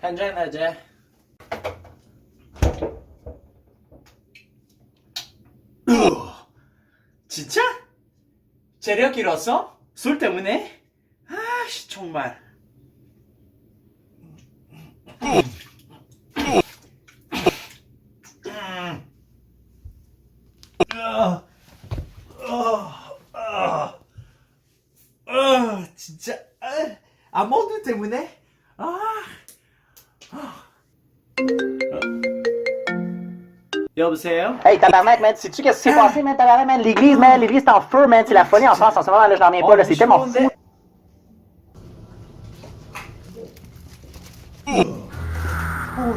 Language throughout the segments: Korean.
한잔하자. 으, 진짜? 재력 잃었어? 술 때문에? 아씨 정말. 음. 아, 진짜 아, 아몬드 때문에? 아. Yo, hey, tabarnak, man, sais-tu qu'est-ce qui s'est passé, man, tabarnak, man? L'église, man, l'église, c'est en feu, man, c'est la folie en France en ce moment, là, je n'en reviens pas, là, c'est tellement fou. Oh,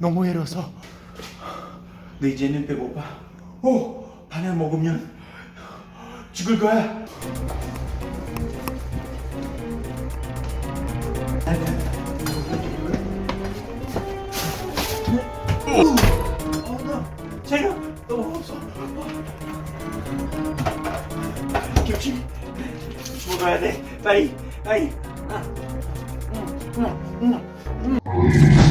너무 해로서 너 이제는 배고파. 오 반을 먹으면 죽을 거야. 체력 너무 없어. 겹치 먹어야 돼. 빨리, 빨리. 아, 음, 음, 음, 음.